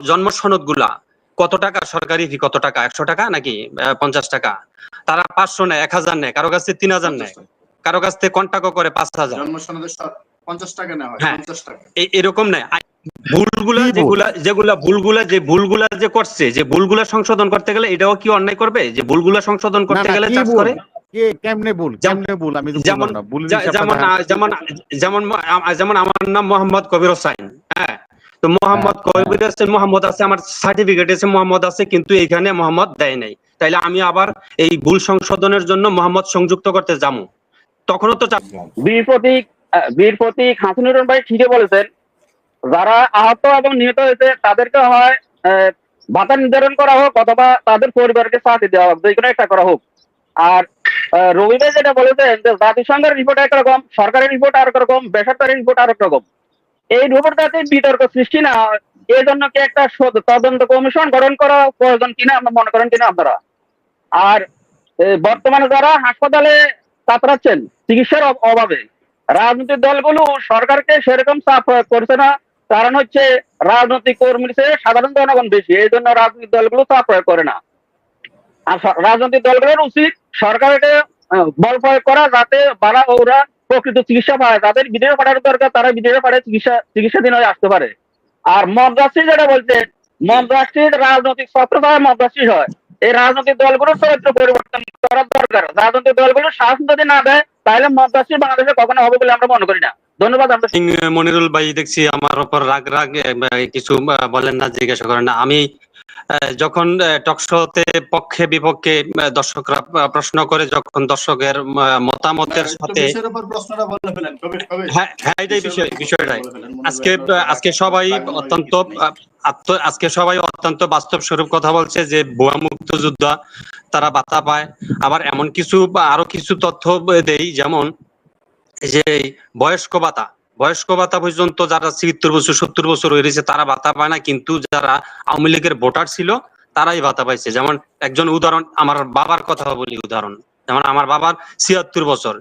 জন্ম সনদগুলা কত টাকা সরকারি ফি কত টাকা একশো টাকা নাকি পঞ্চাশ টাকা? তারা পাঁচশো নেয় এক হাজার নেয় কারও কাছ থেকে তিন হাজার নেয় কারও কাছ থেকে কন্টাক্ট করে পাঁচ হাজার। হয় এরকম নেয়। ভুলগুলা যেগুলা যেগুলা ভুলগুলা যে ভুলগুলা যে করছে যে ভুলগুলা সংশোধন করতে গেলে এটাও কি অন্যায় করবে? যে ভুলগুলা সংশোধন করতে গেলে চার্জ করে? কেমনে ভুল? যেমন- কেমনে ভুল? আমি যেমন যেমন আমার নাম মোহাম্মদ কবির হোসাইন হ্যাঁ। তো মোহাম্মদ কবির হোসেন মোহাম্মদ আছে, আমার সার্টিফিকেট আছে, মোহাম্মদ আছে, কিন্তু এখানে মোহাম্মদ দেয় নাই। তাইলে আমি আবার এই ভুল সংশোধনের জন্য মোহাম্মদ সংযুক্ত করতে যাব। তখনও তো বীর প্রতীক বীর প্রতীক হাসিনুর ভাই ঠিকই বলেছেন, যারা আহত এবং নিহত হয়েছে, তাদেরকে হয় ভাতা নির্ধারণ করা হোক অথবা তাদের পরিবারকে সাথে দেওয়া হোক যে কোনো একটা করা হোক। আর রবি ভাই যেটা বলেছেন যে জাতিসংঘের রিপোর্ট একরকম, সরকারের রিপোর্ট আর রকম বেসরকারি রিপোর্ট আর রকম এই রিপোর্ট যাতে বিতর্ক সৃষ্টি না। হয় এই জন্য কি একটা তদন্ত কমিশন গঠন করা প্রয়োজন কিনা আপনার মনে করেন কিনা আপনারা? আর বর্তমানে যারা হাসপাতালে কাতরাচ্ছেন, চিকিৎসার অভাবে, রাজনৈতিক দলগুলো সরকারকে সেরকম চাপ করছে না। কারণ হচ্ছে, রাজনৈতিক কর্মীর চেয়ে সাধারণ জনগণ বেশি এই জন্য রাজনৈতিক দলগুলো চাপ প্রয়োগ করে না। আর রাজনৈতিক দলগুলোর উচিত সরকারকে বল প্রয়োগ করা যাতে বারা ওরা প্রকৃত চিকিৎসা পায় যাদের বিদেশে পাঠানোর দরকার, তারা বিদেশে পাঠিয়ে চিকিৎসা, চিকিৎসাধীন হয়ে আসতে পারে। আর মদ্রাসী যেটা বলছে, মদ্রাসীর রাজনৈতিক ছত্রছায়া মদ্রাসী হয়। এই রাজনৈতিক দলগুলোর চরিত্র পরিবর্তন করার দরকার। রাজনৈতিক দলগুলো শাসন যদি না দেয়, তাহলে মদ্রাসী বাংলাদেশে কখনো হবে বলে আমরা মনে করি না। ধন্যবাদ মনিরুল ভাই, দেখছি আমার উপর রাগ রাগ কিছু বলেন না, জিজ্ঞাসা করেন না। আমি যখন টকশোতে পক্ষে বিপক্ষে দর্শকরা প্রশ্ন করে যখন দর্শকের মতামতের সাথে হ্যাঁ হ্যাঁ এটাই বিষয় বিষয়টাই। আজকে আজকে সবাই অত্যন্ত আজকে সবাই অত্যন্ত বাস্তব স্বরূপ কথা বলছে যে ভুয়া মুক্তিযোদ্ধা তারা বাতা পায়। আবার এমন কিছু আরও কিছু তথ্য দেই যেমন যে বয়স্ক ভাতা বয়স্ক ভাতা পর্যন্ত যারা ছিয়াত্তর বছর, সত্তর বছর হয়ে রয়েছে, তারা ভাতা পায় না। কিন্তু যারা আওয়ামী লীগের ভোটার ছিল, তারাই ভাতা পাইছে। যেমন একজন উদাহরণ, আমার বাবার কথা বলি উদাহরণ। যেমন আমার বাবার ছিয়াত্তর বছর।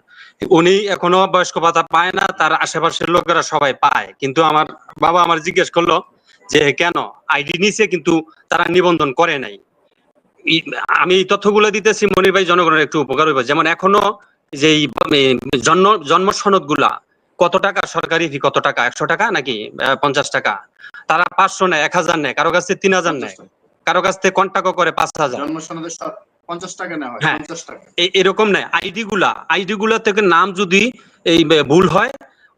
উনি এখনও বয়স্ক ভাতা পায় না, তার আশেপাশের লোকেরা সবাই পায়। কিন্তু আমার বাবা আমার জিজ্ঞেস করল যে, কেন? আইডি নিছে, কিন্তু তারা নিবন্ধন করে নাই। আমি এই তথ্যগুলো দিতেছি, মনির ভাই জনগণের একটু উপকার হইবে। যেমন এখনও যে জন্ম জন্ম সনদগুলা কত টাকা? সরকারি ফি কত টাকা? একশো টাকা নাকি পঞ্চাশ টাকা? তারা পাঁচশো নেয় এক হাজার নেয় কারও কাছে থেকে তিন হাজার নেয়। কারও কাছ থেকে কন্টাক্ট করে পাঁচ হাজার। হয় এরকম নেয়। আইডি গুলা আইডি গুলা থেকে নাম যদি এই ভুল হয়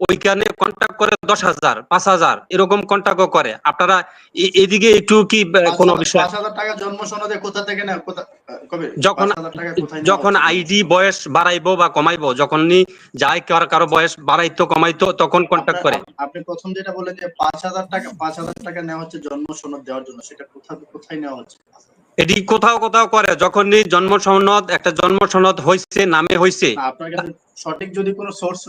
ওইখানে কন্টাক্ট করে দশ হাজার পাঁচ হাজার এরকম কন্টাক্ট করে। আপনারা এদিকে একটু কি কোনো বিষয়? যখন যখন আইডি বয়স বাড়াইবো বা কমাইবো যখনই যায় কার কারও বয়স বাড়াইতো কমাইতো তখন কন্টাক্ট করে। আপনি প্রথম যেটা বললেন যে পাঁচ হাজার টাকা পাঁচ হাজার টাকা নেওয়া হচ্ছে জন্ম সনদ দেওয়ার জন্য সেটা কোথায় কোথায় নেওয়া হচ্ছে? এটি কোথাও কোথাও করে যখনই জন্ম সনদ একটা জন্ম সনদ হয়েছে নামে হয়েছে সঠিক যদি কোনো সোর্স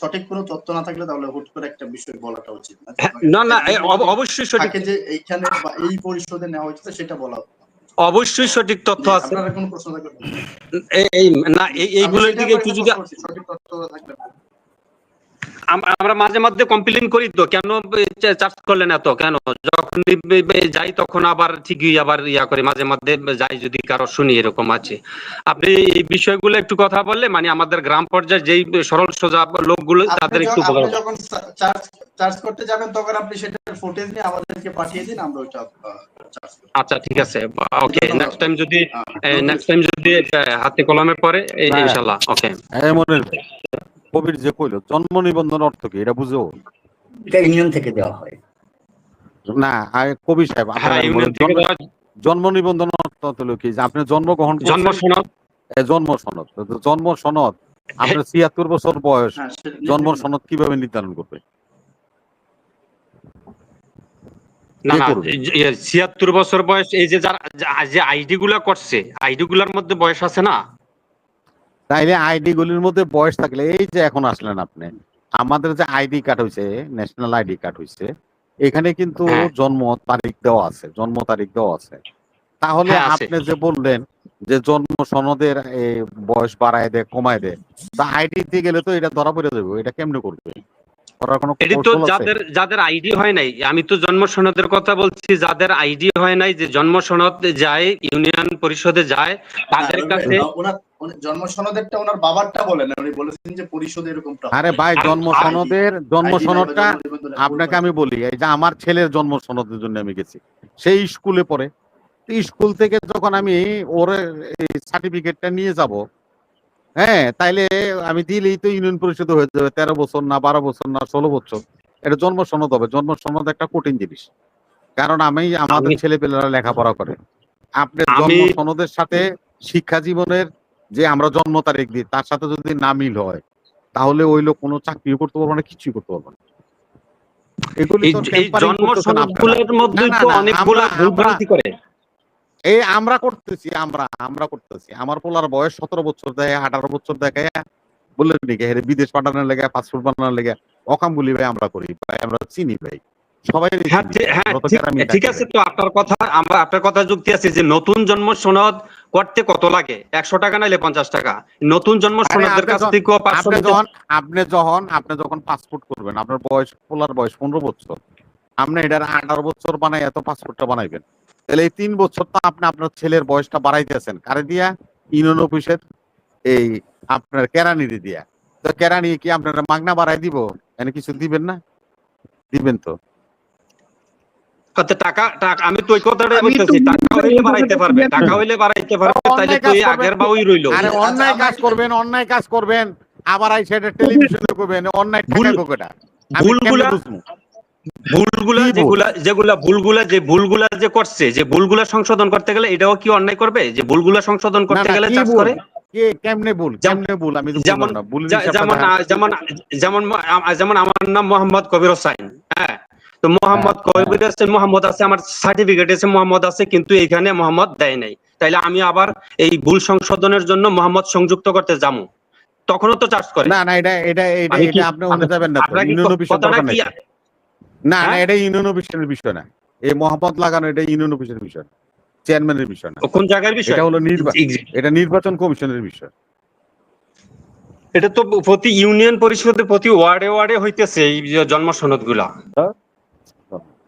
সঠিক কোনো তথ্য না থাকলে তাহলে হুট করে একটা বিষয় বলাটা উচিত না। হ্যাঁ, না অবশ্যই সঠিক। যে এইখানে বা এই পরিষদে নেওয়া হয়েছে সেটা বলা অবশ্যই সঠিক তথ্য আছে। আপনারা কোনো প্রশ্ন থাকলে এই- না এইগুলোর দিকে একটু যদি সঠিক তথ্য থাকলে আমরা মাঝে মধ্যে কমপ্লেন করি তো কেন চার্জ করলেন এত? কেন? যখন যাই তখন আবার ঠিকই আবার ইয়া করে মাঝে মধ্যে যাই যদি কারও শুনি এরকম আছে। আপনি এই বিষয়গুলো একটু কথা বললে মানে আমাদের গ্রাম পর্যায়ে যেই সরল সোজা লোকগুলো তাদের একটু যখন- উপকার যখন চার্জ চার্জ করতে যাবেন তখন আপনি সেটার ফুটেজ নিয়ে আমাদেরকে পাঠিয়ে দিন আমরা করি আচ্ছা ঠিক আছে। ওকে নেক্সট টাইম যদি হ্যাঁ, নেক্সট টাইম যদি হাতে কলমে পড়ে এই হ্যাঁ। ইনশাল্লাহ ওকে এমন কবির যে কইল জন্ম নিবন্ধন অর্থ কি? এটা বুঝো? এটা ইউনিয়ন থেকে দেওয়া হয়। না কবি সাহেব হ্যাঁ জন্ম- নিবন্ধন অর্থ হলো কি? যে আপনি জন্ম সনদ। জন্ম সনদ। জন্ম সনদ আপনার ছিয়াত্তর বছর বয়স হ্যাঁ, জন্ম সনদ কীভাবে নির্ধারণ করবে? না না করবে? ছিয়াত্তর বছর বয়স এই যে যারা যা- যে আইডি গুলা করছে আইডি গুলার মধ্যে বয়স আছে না? তাইলে আইডি গুলির মধ্যে বয়স থাকলে এই যে এখন আসলেন আপনি আমাদের যে আইডি কার্ড হয়েছে ন্যাশনাল আইডি কার্ড হয়েছে এখানে কিন্তু হ্যাঁ। জন্ম তারিখ দেওয়া আছে জন্ম তারিখ দেওয়া আছে। তাহলে হ্যাঁ, আপনি যে বললেন যে জন্ম সনদের বয়স বাড়ায় দেয় কমায় দেয় তা আইডি দিয়ে গেলে তো এটা ধরা পড়ে যাবে এটা কেমনে করবে? এটি তো যাদের যাদের আইডি হয় নাই আমি তো জন্ম সনদের কথা বলছি যাদের আইডি হয় নাই যে জন্ম সনদ যায় ইউনিয়ন পরিষদে যায় তাদের হ্যাঁ, কাছে জন্ম সনদেরটা ওনার বাবারটা বলেন উনি বলেছেন যে পরিশোধ এরকম প্রাপ্য। আরে ভাই জন্ম সনদের জন্ম সনদটা আপনাকে আমি বলি এই যে আমার ছেলের জন্ম সনদের জন্য আমি গেছি। সেই স্কুলে পড়ে। তো স্কুল থেকে যখন আমি ওর এই সার্টিফিকেটটা নিয়ে যাব হ্যাঁ তাইলে আমি দিলেই তো ইউনিয়ন পরিষদ হয়ে যাবে তেরো বছর না বারো বছর না ষোলো বছর। এটা জন্ম সনদ হবে জন্ম সনদ একটা কঠিন জিনিস। কারণ আমি আমাদের আমি- ছেলে পেলেরা লেখাপড়া করে। আপনি জন্ম সনদের সাথে শিক্ষা জীবনের যে আমরা জন্ম তারিখ দিই তার সাথে যদি না মিল হয় তাহলে ওই লোক কোনো চাকরিও করতে পারবে না কিছুই করতে পারবে না। এগুলি জন্ম। সনদগুলোর মধ্যে তো অনেকগুলো ভুলভ্রান্তি করে। এই আমরা করতেছি আমরা আমরা করতেছি। আমার পোলার বয়স সতেরো বছর দেয় আঠারো বছর দেখায়। বললেন নাকি হেরে বিদেশ পাঠানোর লেগে পাসপোর্ট বানানোর লেগে অকাম বলি ভাই আমরা করি ভাই আমরা চিনি ভাই। সবাই হ্যাঁ ঠিক- হ্যাঁ, ঠিক- আছে তো আপনার কথা আমরা আপনার কথা যুক্তি আছে যে নতুন জন্ম সনদ করতে কত লাগে? একশো টাকা নাইলে পঞ্চাশ টাকা। নতুন জন্ম সনদের কাছ থেকে আপনি যখন আপনি যখন আপনি যখন পাসপোর্ট করবেন আপনার বয়স পোলার বয়স পনেরো বছর। আপনি এটার আঠারো বছর বানাই এত পাসপোর্টটা বানাইবেন। তাহলে এই তিন বছর তো আপনি আপনার ছেলের বয়সটা বাড়াইতেছেন। কারে দিয়া? ইউনিয়ন অফিসের এই আপনার কেরানি দিয়া। তো কেরানি কি আপনার মাগনা বাড়াই দিব? এনে কিছু দিবেন না? দিবেন তো। টাকা টাকা আমি তো ওই কথাটাই বলতেছি টাকা হইলে বাড়াইতে পারবে টাকা হইলে বাড়াইতে পারবে অন্যায় তাইলে কাজ করবেন। আগের বাউই রইল। আরে আচ্ছা, অন্যায় কাজ করবেন অন্যায় কাজ করবেন আবার আই সেটা টেলিভিশনে করবেন অন্যায় ভুল- টাকা কোকেটা ভুলগুলা-? ভুলগুলা যেগুলা যেগুলা ভুলগুলা যে ভুলগুলা যে করছে যে ভুলগুলা সংশোধন করতে গেলে এটাও কি অন্যায় করবে? যে ভুলগুলা সংশোধন করতে গেলে ভুল? করে? কেমনে ভুল? কেমনে ভুল? আমি যেমন- বুঝলাম না। ভুল যা- যেমন যেমন যেমন আমার নাম মোহাম্মদ কবির হোসাইন হ্যাঁ? তো মোহাম্মদ কবির হোসেন মোহাম্মদ আছে আমার সার্টিফিকেট আছে মোহাম্মদ আছে কিন্তু এখানে মোহাম্মদ দেয় নাই। তাইলে আমি আবার এই ভুল সংশোধনের জন্য মোহাম্মদ সংযুক্ত করতে যাব। তখনও তো চার্জ করে। না না এটা এটা আপনি অন্য যাবেন না কথাটা কি। না না হ্যাঁ? এটা ইউনিয়ন অফিসের বিষয় না। এই মোহাম্মদ লাগানো এটা ইউনিয়ন অফিসের বিষয় চেয়ারম্যানের বিষয় না। কোন জায়গার বিষয়? এটা হলো নির্বাচন এটা নির্বাচন কমিশনের বিষয়। এটা তো প্রতি ইউনিয়ন পরিষদে প্রতি ওয়ার্ডে ওয়ার্ডে হইতেছে এই যে জন্ম সনদগুলা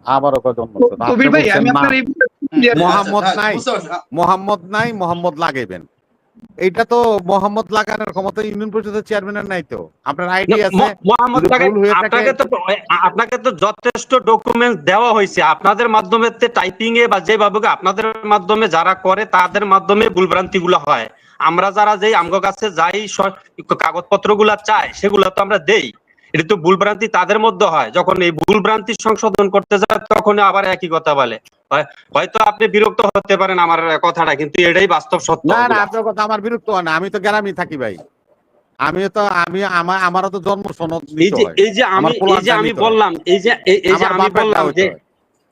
আবারও হুম, মোহাম্মদ নাই। মোহাম্মদ নাই মোহাম্মদ লাগাইবেন। এইটা তো মোহাম্মদ লাগানোর ক্ষমতা ইউনিয়ন পরিষদের চেয়ারম্যানের নাই তো। আপনার আইডি আছে? মোহাম্মদ আপনাকে তো আপনাকে তো যথেষ্ট ডকুমেন্ট দেওয়া হয়েছে। আপনাদের মাধ্যমে টাইপিং এ বা যেভাবে আপনাদের মাধ্যমে যারা করে তাদের মাধ্যমে ভুলভ্রান্তি গুলো হয়। আমরা যারা যেই আমগো কাছে যাই কাগজপত্রগুলা চাই সেগুলো তো আমরা দেই। এটা তো ভুলভ্রান্তি তাদের মধ্যে হয়। যখন এই ভুলভ্রান্তি সংশোধন করতে যায় তখন আবার একই কথা বলে। হয়তো আপনি বিরক্ত হতে পারেন আমার কথাটা কিন্তু এটাই বাস্তব সত্য না না আপনার কথা আমার বিরক্ত হয় না। আমি তো গ্রামে থাকি ভাই। আমিও তো আমি আমার আমারও তো জন্ম সনদ এই যে এই যে আমি এই যে আমি বললাম এই যে এই- এই যে আমি বললাম যে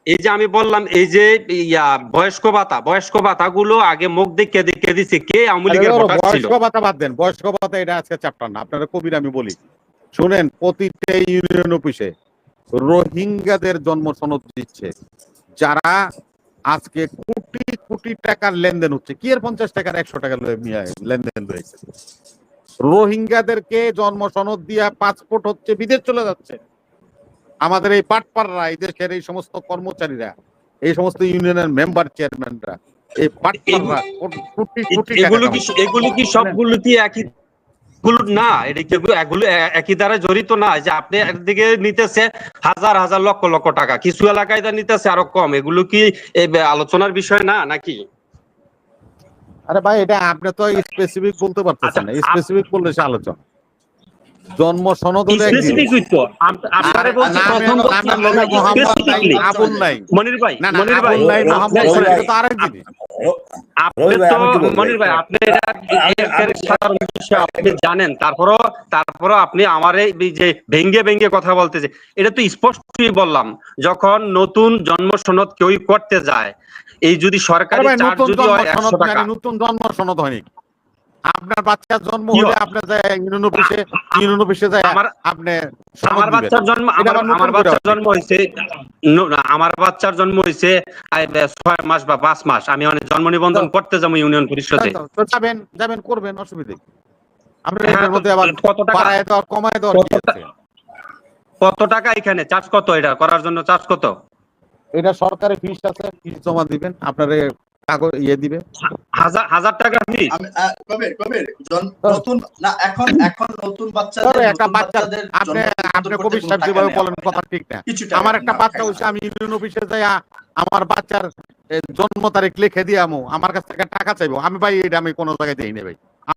এই যে আমি বললাম এই যে ইয়া বয়স্ক ভাতা বয়স্ক ভাতা গুলো আগে মুখ দেখে দেখে দিছে কে আওয়ামী লীগের ভোটার ছিল? বয়স্ক ভাতা বাদ দেন। বয়স্ক ভাতা এটা আজকে চ্যাপ্টার না। আপনারা কবির আমি বলি। শুনেন প্রতিটা ইউনিয়ন অফিসে রোহিঙ্গাদের জন্ম সনদ দিচ্ছে। যারা আজকে কোটি কোটি টাকার লেনদেন হচ্ছে। কি এর পঞ্চাশ টাকার একশো টাকা লয়ে নিয়ে আয়, লেনদেন রয়েছে রোহিঙ্গাদেরকে জন্ম সনদ দিয়া পাসপোর্ট হচ্ছে বিদেশ চলে যাচ্ছে। আমাদের এই পাটপাড়রা এই দেশের এই সমস্ত কর্মচারীরা এই সমস্ত ইউনিয়নের মেম্বার চেয়ারম্যানরা এই পাটপাড়রা কোটি কোটি এগুলো কি। এগুলো কি সবগুলো কি একই গুলো না এগুলো- একই দ্বারা জড়িত না? যে আপনি একদিকে নিতেছে হাজার হাজার লক্ষ লক্ষ টাকা কিছু এলাকায় যা নিতেছে আরও কম এগুলো কি আলোচনার বিষয় না নাকি? আরে ভাই এটা আপনি তো স্পেসিফিক বলতে পারতেছেন না আচ্ছা, স্পেসিফিক বললে সে আলোচনা। জন্ম সনদ। স্পেসিফিক আপনারে বলছি প্রথম নাই। মনির ভাই মনির ভাই। আপনি- তো আরেক তো? মনির ভাই জানেন। তারপরও তারপরও আপনি আমার এই যে ভেঙ্গে ভেঙ্গে কথা বলতেছে এটা তো স্পষ্টই বললাম। যখন নতুন জন্ম সনদ কেউ করতে যায় এই যদি সরকারি চার্জ যদি নতুন জন্ম সনদ হয়নি? আপনার বাচ্চার জন্ম হলে? আপনি যায় ইউনিয়ন অফিসে ইউনিয়ন অফিসে যায় আমার- আপনি আমার বাচ্চার জন্ম আমার বাচ্চার জন্ম হয়েছে না, আমার বাচ্চার জন্ম বে- ছয় মাস বা পাঁচ মাস। আমি অনেক জন্ম নিবন্ধন করতে যাব ইউনিয়ন পরিষদে। যাবেন যাবেন করবেন অসুবিধা? আপনার হ্যাঁ, মধ্যে আবার কত টাকা? বাড়ায় দেওয়ার কমায় দেওয়ার কত কত টাকা এখানে? চার্জ কত এটা? করার জন্য চার্জ কত? এটা সরকারি ফিস আছে ফিস জমা দিবেন। আপনার কাগজ ইয়ে দিবে? হাজার হাজার টাকা ফি। আমি আহ, কবির কবির জন- নতুন না এখন এখন নতুন বাচ্চাদের একটা বাচ্চাদের আপনি আপনি করতে সাহেব যেভাবে বলেন কথা ঠিক না। আমার একটা বাচ্চা হচ্ছে আমি ইউনিয়ন অফিসে যাই আমার বাচ্চার জন্ম তারিখ লিখে দিয়ে আমু আমার কাছ থেকে টাকা চাইব। আমি ভাই এটা আমি কোনো জায়গায় দেই না ভাই।